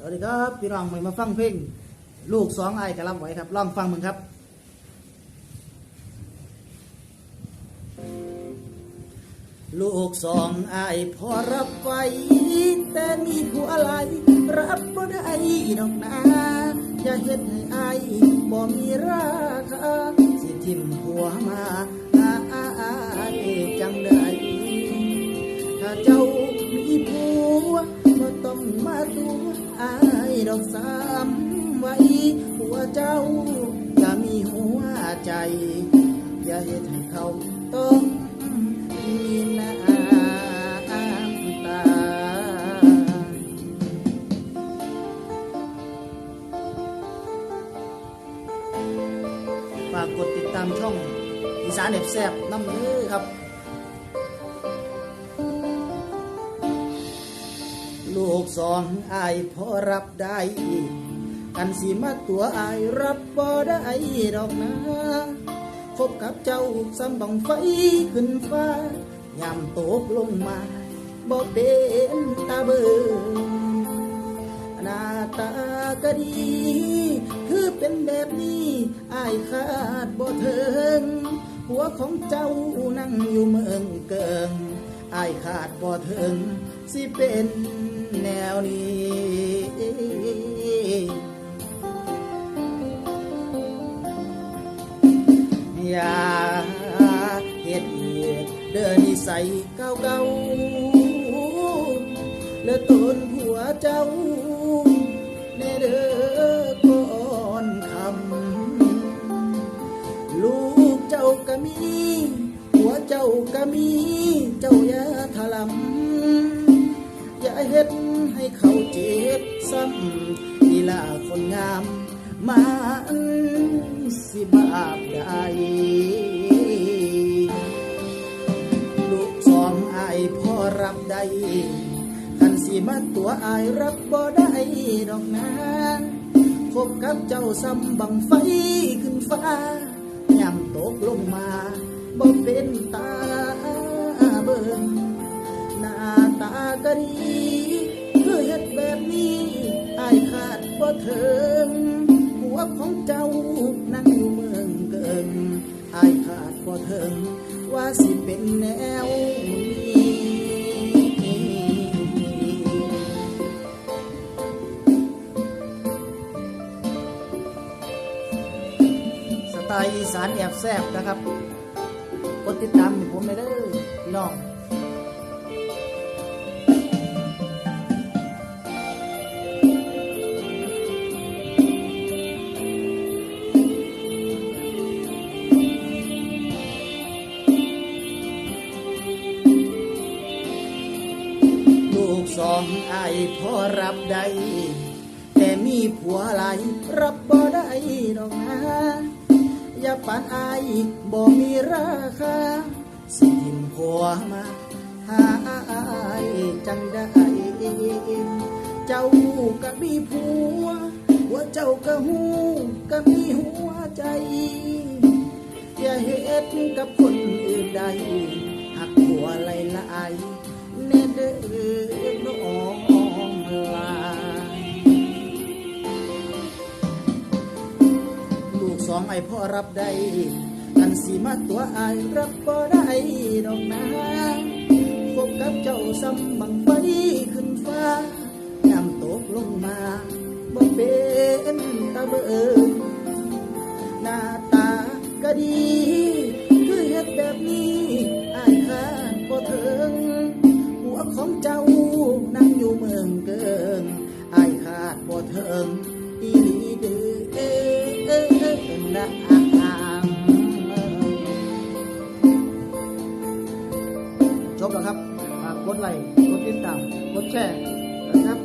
สวัสดีครับพี่น้องมามาฟังเพลงลูกสองไอ้กระลำไว้ครับลองฟังมึงครับลูกสองไอ้ายพอรับไว้แต่มีผัวหลายรับบ่ได้ดอกนาจะเฮ็ดให้ไอ้ายบ่มีราคาสิทิมผัวมาอาอ้ายจังได้ถ้าเจ้า ต้องมาตัวอายดอกสามไว้หัวเจ้า อย่ามีหัวใจ อย่าเห็นให้เขาต้องมีน้ำตาฝากกดติดตามช่องอีสานเด็บแซบน้ำมือครับ ลูกสองอายพอรับได้กันสิมาตัวอายรับบ่ได้ดอกนะพบกับเจ้าซ้ำบังไฟขึ้นฟ้ายามตกลงมาบอกเด่นตาเบิงหน้าตาก็ดี คือเป็นแบบนี้อายขาดบ่เทิงหัวของเจ้านั่งอยู่เมืองเกิงอายขาดบ่เทิงสิเป็น แนวนี้ อย่าเฮ็ดอีกเดินนิสัยเก่าเก่าแล้วตนผัวเจ้าในเด้อก่อนคำลูกเจ้าก็มี หัวเจ้าก็มี เจ้าอย่าถลำ เฮ็ดให้เขาเจ็บซ้ำนี่ล่ะคนงามมาอันสิบาปใดลูกสองอายพ่อรับได้คันสิมาตัวอายรับบ่ได้ดอกนะพบกับเจ้าซ้ำบังไฟขึ้นฟ้ายามตกลงมาบ่เป็นตาเบิ่งหน้าตาก็ดี แบบนี้อายขาดบ่เถิงหัวของเจ้านั่งอยู่เมืองเกิงอายขาดบ่เถิงว่าสิเป็นแนวนี้สไตล์อีสานแอบแซบนะครับ กดติดตามผมเลยเด้อพี่น้อง สองไอ้ายพอรับได้แต่มีผัวหลายรับบ่ได้ดอกนะอย่าปานอายบ่มีราคาสิทิมผัวมาหาอายจังได้เจ้าก็มีผัวหัวเจ้าก็หูก็มีหัวใจ อย่าเฮ็ดกับคนอื่นใดหักหัวไหลลาย ลูกสองไอ้พ่อรับได้อันสีมาตัวอายรับบ่ได้ดอกนะพบกับเจ้าซ้ำบังไฟขึ้นฟ้ายามตกลงมาบ่เป็นตาเบิ่งหน้าตาก็ดี คือเฮ็ดแบบนี้อายขาดบ่ถึงหัวของเจ้านั่งอยู่เมืองเกิงอายขาดบ่ถึงอี จบแล้วครับฝากกดไลค์กดติดตามกดแชร์นะครับ